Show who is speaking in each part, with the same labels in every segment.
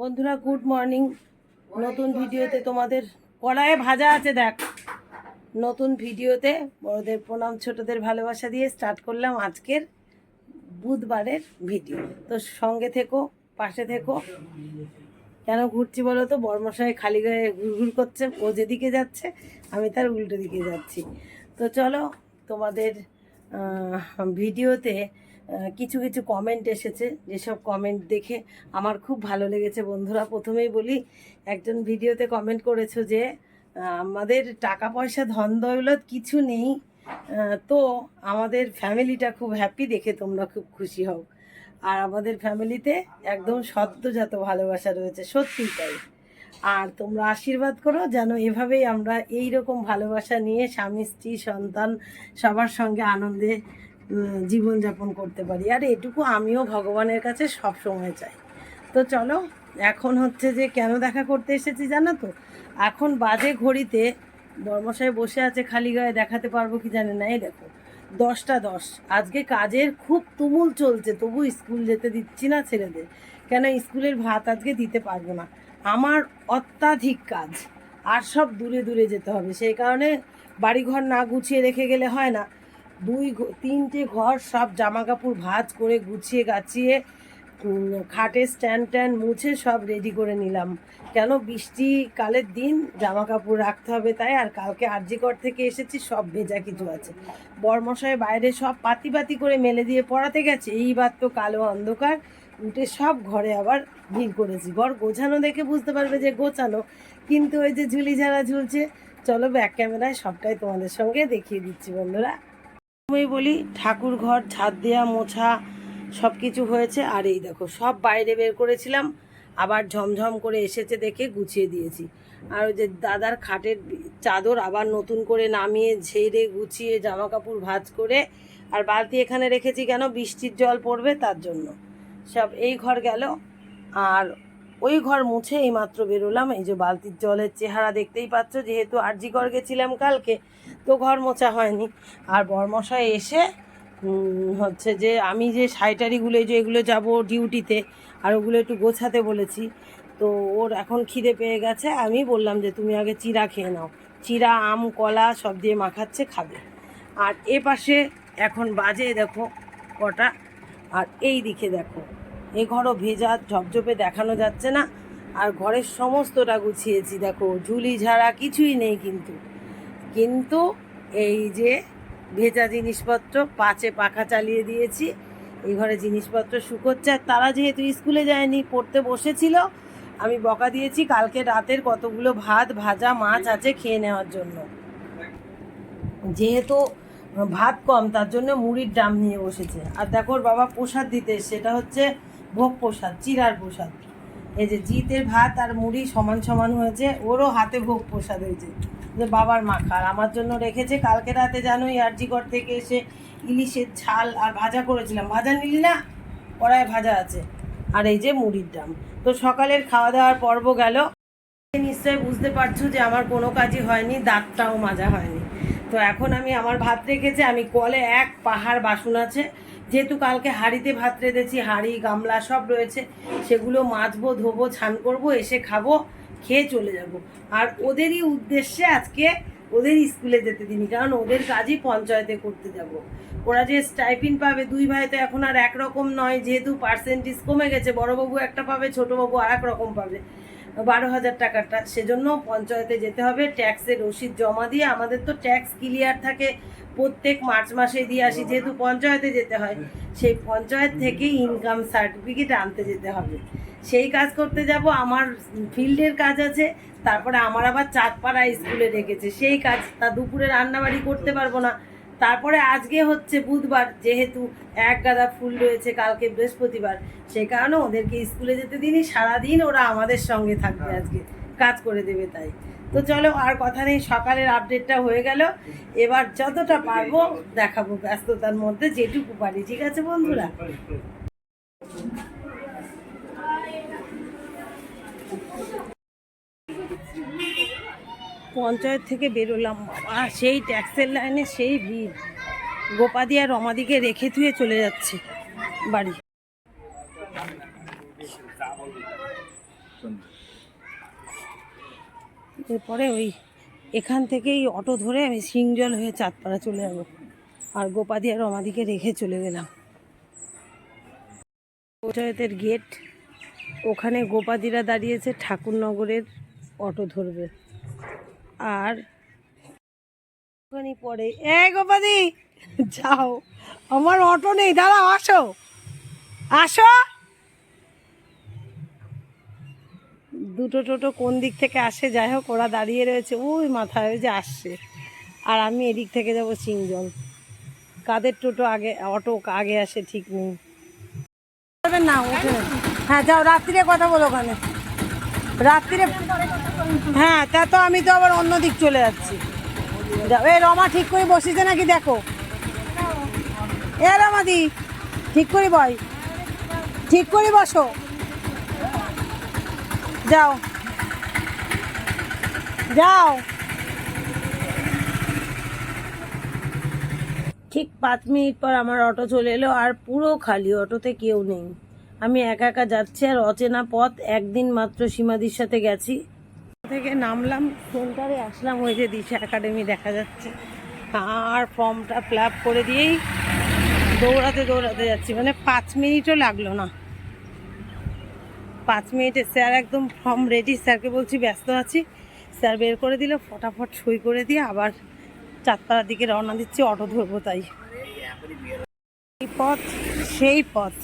Speaker 1: বন্ধুরা good morning নতুন ভিডিওতে তোমাদের কড়াইয়ে ভাজা আছে, দেখ। নতুন ভিডিওতে বড়দের প্রণাম, ছোটদের ভালোবাসা দিয়ে স্টার্ট করলাম আজকের বুধবারের ভিডিও তো সঙ্গে থেকো, পাশে থেকো। কেন ঘুরছি বলো তো? বর্মশাই খালি গায়ে ঘুরঘুর করছে, ও যেদিকে যাচ্ছে, আমি তার উল্টো দিকে যাচ্ছি। তো চলো তোমাদের ভিডিওতে কিছু কিছু কমেন্ট এসেছে। যেসব কমেন্ট দেখে আমার খুব ভালো লেগেছে বন্ধুরা। প্রথমেই বলি, একজন ভিডিওতে কমেন্ট করেছ যে আমাদের টাকা পয়সা ধন দৌলত কিছু নেই তো আমাদের ফ্যামিলিটা খুব হ্যাপি দেখে তোমরা খুব খুশি হও। আর আমাদের ফ্যামিলিতে একদম সদ্যজাত ভালোবাসা রয়েছে, সত্যিই তাই। আর তোমরা আশীর্বাদ করো যেন এভাবেই আমরা এই রকম ভালোবাসা নিয়ে স্বামী, স্ত্রী, সন্তান সবার সঙ্গে আনন্দে জীবনযাপন করতে পারি। আর এটুকু আমিও ভগবানের কাছে সব সময় চাই। তো চলো, এখন হচ্ছে যে কেন দেখা করতে এসেছি জানো তো? এখন বাজে ঘড়িতে বর্মশাই বসে আছে খালি গায়ে, দেখাতে পারব কি জানে না। এই দেখো, দশটা দশ। আজকে কাজের খুব তুমুল চলছে, তবু স্কুল যেতে দিচ্ছি না ছেলেদের। কেন স্কুলের ভাত আজকে দিতে পারব না। আমার অত্যাধিক কাজ। আর সব দূরে দূরে যেতে হবে। সেই কারণে বাড়িঘর না গুছিয়ে রেখে গেলে হয় না। দুই তিনটে ঘর সব জামা কাপড় ভাঁজ করে গুছিয়ে গাছিয়ে খাটে স্ট্যান্ড ট্যান্ড মুছে সব রেডি করে নিলাম। কেন বৃষ্টি কালের দিন জামা কাপড় রাখতে হবে তাই, আর কালকে আরজিকর থেকে এসেছি সব ভেজা কিছু আছে। বরমশাই বাইরে সব পাতি পাতি করে মেলে দিয়ে পড়াতে গেছে, এইবার তো কালো অন্ধকার, উঠে সব ঘরে আবার ভিড় করেছি। ঘর গোছানো দেখে বুঝতে পারবে যে গোছানো, কিন্তু ওই যে ঝুলি ঝাড়া ঝুলছে, চলো ব্যাক ক্যামেরায় সবটাই তোমাদের সঙ্গে দেখিয়ে দিচ্ছি বন্ধুরা। আমি বলি, ঠাকুর ঘর ছাদ দেওয়া মোছা সব কিছু হয়েছে। আর এই দেখো, সব বাইরে বের করেছিলাম, আবার ঝমঝম করে এসেছে দেখে গুছিয়ে দিয়েছি। আর ওই যে দাদার খাটের চাদর আবার নতুন করে নামিয়ে ঝেড়ে গুছিয়ে জামা কাপড় ভাঁজ করে, আর বালতি এখানে রেখেছি কেন? বৃষ্টির জল পড়বে তার জন্য। সব এই ঘর গেল, আর ওই ঘর মুছে এইমাত্র বেরোলাম। এই যে বালতির জলের চেহারা দেখতেই পাচ্ছ, যেহেতু আরজি ঘর গেছিলাম কালকে তো ঘর মোছা হয়নি। আর বরমশাই এসে হচ্ছে যে আমি যে শাড়িটারিগুলো যে এগুলো যাব ডিউটিতে, আর ওগুলো একটু গোছাতে বলেছি, তো ওর এখন খিদে পেয়ে গেছে। আমি বললাম যে তুমি আগে চিরা খেয়ে নাও। চিরা, আম, কলা সব দিয়ে মাখাচ্ছে, খাবে। আর এ পাশে এখন বাজে দেখো কটা। আর এই দিকে দেখো, এ ঘরও ভেজা, ঝপঝপে দেখানো যাচ্ছে না। আর ঘরের সমস্তটা গুছিয়েছি, দেখো, ঝুলি ঝাড়া কিছুই নেই কিন্তু। কিন্তু এই যে ভেজা জিনিসপত্র পাচে পাখা চালিয়ে দিয়েছি, এই ঘরে জিনিসপত্র শুকোচ্ছে। আর তারা যেহেতু স্কুলে যায়নি, পড়তে বসেছিল, আমি বকা দিয়েছি কালকে রাতের কতগুলো ভাত, ভাজা, মাছ আছে খেয়ে নেওয়ার জন্য। যেহেতু ভাত কম, তার জন্য মুড়ির ডাম নিয়ে বসেছে। আর দেখো বাবা প্রসাদ দিতে সেটা হচ্ছে ভোগ প্রসাদ, চিরার প্রসাদ। এই যে জিতের ভাত আর মুড়ি সমান সমান হয়েছে, ওরও হাতে ভোগ প্রসাদ হয়েছে। যে বাবার মাখা আর আমার জন্য রেখেছে, কালকে রাতে জানোই আরজিগড় থেকে এসে ইলিশের ঝাল আর ভাজা করেছিলাম। ভাজা নিলি না? কড়ায় ভাজা আছে। আর এই যে মুড়ির ডাম। তো সকালের খাওয়া দাওয়ার পর্ব গেল। নিশ্চয়ই বুঝতে পারছ যে আমার কোনো কাজই হয়নি, দাঁতটাও মাজা হয়নি। তো এখন আমি আমার ভাত রেখেছি, আমি কলে এক পাহাড় বাসন আছে। যেহেতু কালকে হাঁড়িতে ভাত রেঁধেছি, হাঁড়ি, গামলা সব রয়েছে, সেগুলো মাজবো, ধোবো, ছান করব, এসে খাব। খেয়ে চলে যাব। আর ওদেরই উদ্দেশ্যে আজকে ওদের স্কুলে যেতে দিনি কারণ ওদের কাজই পঞ্চায়েতে করতে যাব। ওরা যে স্টাইপিন পাবে দুই ভাই তো এখন আর একরকম নয়, যেহেতু পার্সেন্টেজ কমে গেছে, বড়বাবু একটা পাবে, ছোটোবাবু আর এক রকম পাবে। বারো হাজার টাকাটা। সেজন্য পঞ্চায়েতে যেতে হবে, ট্যাক্সের রসিদ জমা দিয়ে। আমাদের তো ট্যাক্স ক্লিয়ার থাকে প্রত্যেক মার্চ মাসে দিয়ে আসি, যেহেতু পঞ্চায়েতে যেতে হয়, সেই পঞ্চায়েত থেকে ইনকাম সার্টিফিকেট আনতে যেতে হবে। সেই কাজ করতে যাব, আমার ফিল্ডের কাজ আছে, তারপরে আমার আবার চাঁদপাড়া স্কুলে রেখেছে সেই কাজ, তা দুপুরে রান্নাবাড়ি করতে পারব না। তারপরে আজকে হচ্ছে বুধবার যেহেতু এক গাদা ফুল রয়েছে কালকে বৃহস্পতিবার সে কারণে ওদেরকে স্কুলে যেতে দিনই সারাদিন ওরা আমাদের সঙ্গে থাকবে আজকে কাজ করে দেবে তাই। তো চলো আর কথা নেই সকালের আপডেটটা হয়ে গেল। এবার যতটা পারব দেখাবো ব্যস্ততার মধ্যে যেটুকু পারি ঠিক আছে বন্ধুরা? পঞ্চায়েত থেকে বেরোলাম। বাবা সেই ট্যাক্সের লাইনে সেই ভিড়। গোপাদি আর রমাদিকে রেখে থুয়ে চলে যাচ্ছে বাড়ি। এরপরে ওই এখান থেকেই অটো ধরে আমি সিংজল হয়ে চাঁদপাড়া চলে যাব। আর গোপাদি আর রমাদিকে রেখে চলে গেলাম। পঞ্চায়েতের গেট ওখানে গোপাদিরা দাঁড়িয়েছে, ঠাকুরনগরের অটো ধরবে। আর পরে। এ গোপাদি, যাও। আমার অটো নেই, দাঁড়াও, আসো। আসো। দুটো টোটো কোন দিক থেকে আসে, যাই হোক, ওরা দাঁড়িয়ে রয়েছে। ওই মাথায় ওই যে আসছে। আর আমি এদিক থেকে যাব সিংজল। কাদের টোটো আগে, অটো আগে আসে ঠিক নেই। না, ওঠে। হ্যাঁ যাও, রাত্রিরে কথা বলো ওখানে। রাত্রিরে হ্যাঁ তা তো আমি তো আবার অন্য দিক চলে যাচ্ছি। যাও এ রমা ঠিক করে বসেছে নাকি দেখো? এ রমাদি ঠিক করে বয় ঠিক করে বসো। যাও। যাও। ঠিক পাঁচ মিনিট পর আমার অটো চলে এলো আর পুরো খালি অটোতে কেউ নেই। আমি একা একা যাচ্ছি আর অচেনা পথ, একদিন মাত্র সীমাদির সাথে গেছি। থেকে নামলাম সেন্টারে আসলাম, ওই যে দিশা একাডেমি দেখা যাচ্ছে। আর ফর্মটা ফিল করে দিয়েই দৌড়াতে দৌড়াতে যাচ্ছি। মানে পাঁচ মিনিটও লাগল না। পাঁচ মিনিটে স্যার একদম ফর্ম রেডি স্যারকে বলছি, ব্যস্ত আছি। স্যার বের করে দিল, ফটাফট সই করে দিয়ে আবার চাঁদপাড়ার দিকে রওনা দিচ্ছি, অটো ধরবো তাই। এই পথ, সেই পথ।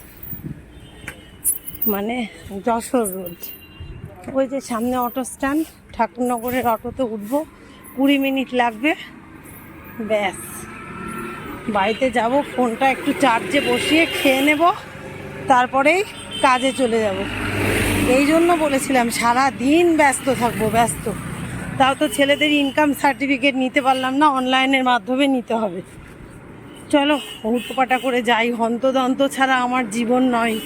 Speaker 1: মানে যশোর রোড। ওই যে সামনে অটো স্ট্যান্ড ঠাকুরনগরের অটোতে উঠব, কুড়ি মিনিট লাগবে। ব্যাস। বাড়িতে যাব, ফোনটা একটু চার্জে বসিয়ে খেয়ে নেব, তারপরেই কাজে চলে যাব। এই জন্য বলেছিলাম সারা দিন ব্যস্ত থাকব, ব্যস্ত। তাও তো ছেলেদের ইনকাম সার্টিফিকেট নিতে পারলাম না অনলাইনের মাধ্যমে নিতে হবে। চলো হুটোপাটা করে যাই। হন্তদন্ত ছাড়া আমার জীবন নয়।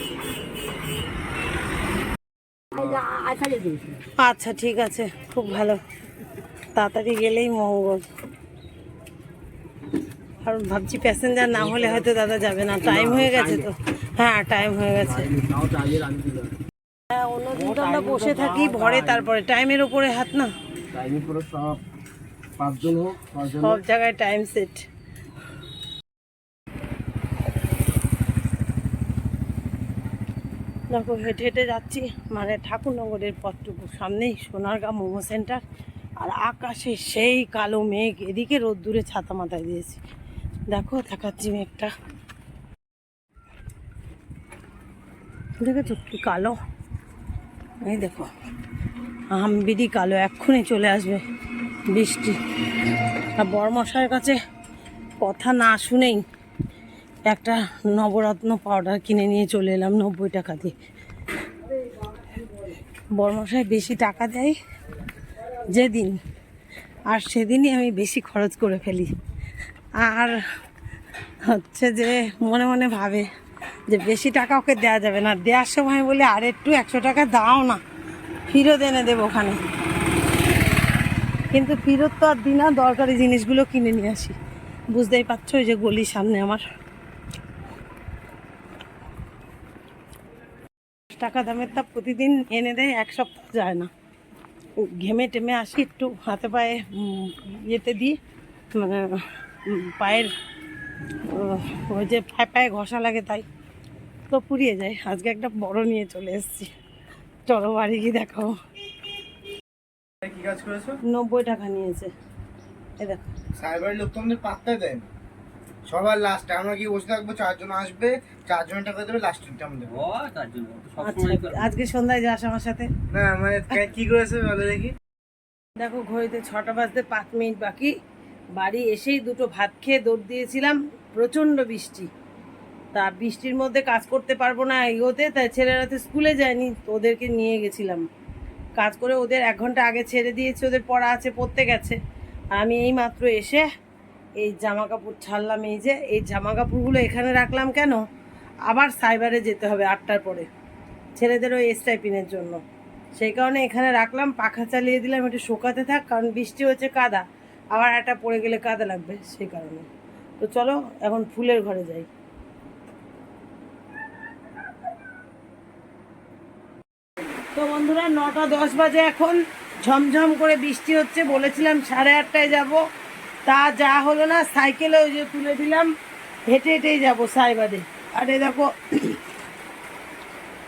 Speaker 1: আচ্ছা ঠিক আছে খুব ভালো। তাড়াতাড়ি গেলেই মঙ্গল। আর ভাবছি প্যাসেঞ্জার না হলে হয়তো দাদা যাবে না। টাইম হয়ে গেছে তো। হ্যাঁ টাইম হয়ে গেছে। হ্যাঁ অন্যদিন তো আমরা বসে থাকি ভরে তারপরে। টাইমের ওপরে হাত না।
Speaker 2: সব
Speaker 1: জায়গায় টাইম সেট দেখো, হেঁটে হেঁটে যাচ্ছি। মানে ঠাকুরনগরের পথটুকু, সামনেই সোনারগাঁ মোমো সেন্টার। আর আকাশে সেই কালো মেঘ, এদিকে রোদ্দুরে ছাতা মাথায় দিয়েছি। দেখো, দেখাচ্ছি মেঘটা। দেখেছ কি কালো? এই দেখো আমবিডি কালো, এক্ষুনি চলে আসবে বৃষ্টি। আর বরমশাইয়ের কাছে কথা না শুনেই একটা নবরত্ন পাউডার কিনে নিয়ে চলে এলাম নব্বই টাকা দিয়ে। বরমশাই বেশি টাকা দেয় যেদিন, আর সেদিনই আমি বেশি খরচ করে ফেলি। আর হচ্ছে যে মনে মনে ভাবে যে বেশি টাকা ওকে দেওয়া যাবে না। দেওয়ার সময় বলে, আর, একটু একশো টাকা দাও না, ফিরত এনে দেবো ওখানে। কিন্তু ফেরত তো আর দিই না দরকারি জিনিসগুলো কিনে নিয়ে আসি। বুঝতেই পারছ ওই যে গলির সামনে আমার। টাকা দামের তা প্রতিদিন এনে দেয় এক সপ্তাহ যায় না। ঘেমে টেমে আসি একটু হাতে পায়ে ইয়েতে দিই। মানে পায়ের ওই যে পায়ে পায়ে ঘষা লাগে তাই। তো পুড়িয়ে যায়। আজকে একটা বড় নিয়ে চলে এসেছি। চলো বাড়ি গিয়ে দেখাবো
Speaker 2: কাজ
Speaker 1: নব্বই টাকা নিয়েছে। এ দেখো।
Speaker 2: সাইবারের লোক তো আমাদের পাত্তা দেয় না। সবার লাস্টে আমরা কি বসে থাকব চারজন আসবে চারজনের টাকা দেবে। লাস্টেরটা আমাদের
Speaker 1: আচ্ছা আজকে সন্ধ্যায় যাস আমার সাথে?
Speaker 2: না মানে কে- করেছে বলে দেখি।
Speaker 1: দেখো ঘড়িতে ছটা বাজতে পাঁচ মিনিট বাকি। বাড়ি এসেই দুটো ভাত খেয়ে দৌড় দিয়েছিলাম। প্রচণ্ড বৃষ্টি। তা বৃষ্টির মধ্যে কাজ করতে পারব না এগোতে তাই ছেলেরা তো স্কুলে যায়নি তো ওদেরকে নিয়ে গেছিলাম। কাজ করে ওদের এক ঘণ্টা আগে ছেড়ে দিয়েছি ওদের পড়া আছে পড়তে গেছে। আমি এই মাত্র এসে এই জামা কাপড় ছাড়লাম, এই যে এই জামা কাপড়গুলো এখানে রাখলাম কেন? আবার সাইবারে যেতে হবে আটটার পরে। ছেলেদের ওই স্টাইপিনের জন্য। সেই কারণে এখানে রাখলাম, পাখা চালিয়ে দিলাম, একটু শুকাতে থাক, কারণ বৃষ্টি হচ্ছে কাদা। আবার একটা পড়ে গেলে কাদা লাগবে, সেই কারণে। তো চলো, এখন ফুলের ঘরে যাই। তো বন্ধুরা, নটা দশ বাজে এখন। ঝমঝম করে বৃষ্টি হচ্ছে, বলেছিলাম সাড়ে আটটায় যাব। তা যা হলো না, সাইকেলে ওই যে তুলে দিলাম, হেঁটে হেঁটেই যাব সাইবারে আর এ দেখো,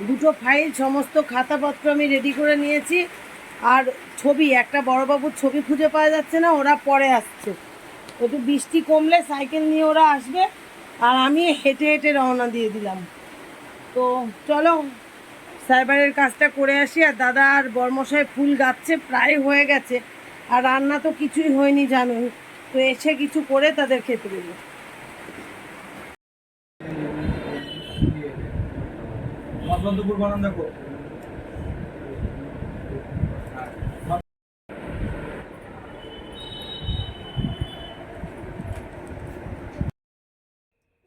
Speaker 1: দুটো ফাইল, সমস্ত খাতাপত্র আমি রেডি করে নিয়েছি। আর ছবি, একটা বড়বাবুর ছবি খুঁজে পাওয়া যাচ্ছে না, ওরা পরে আসছে। একটু বৃষ্টি কমলে সাইকেল নিয়ে ওরা আসবে, আর আমি হেঁটে হেঁটে রওনা দিয়ে দিলাম। তো চলো, সাইবারের কাজটা করে আসি, আর দাদা আর বর্মশাই ফুল গাচ্ছে, প্রায় হয়ে গেছে। আর রান্না তো কিছুই হয়নি, জানোই। তো এসে কিছু করে তাদের খেতে দেবো।
Speaker 3: মতবন্তপুর বানান দেখো।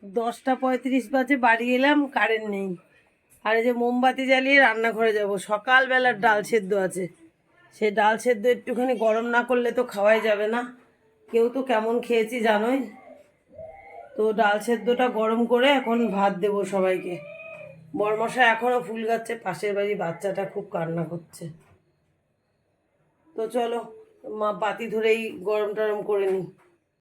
Speaker 1: দশটা পঁয়ত্রিশ বাজে বাড়ি এলাম কারেন্ট নেই। আর এই যে মোমবাতি জ্বালিয়ে রান্নাঘরে যাব। সকালবেলার ডাল সেদ্ধ আছে। সেই ডাল সেদ্ধ একটুখানি গরম না করলে তো খাওয়াই যাবে না। কেউ তো কেমন খেয়েছি জানোই। তো ডাল সেদ্ধটা গরম করে এখন ভাত দেব সবাইকে। বরমশা এখনও ফুল গাচ্ছে, পাশের বাড়ি বাচ্চাটা খুব কান্না করছে। তো চলো, মা বাতি ধরেই গরম টরম করে নিই।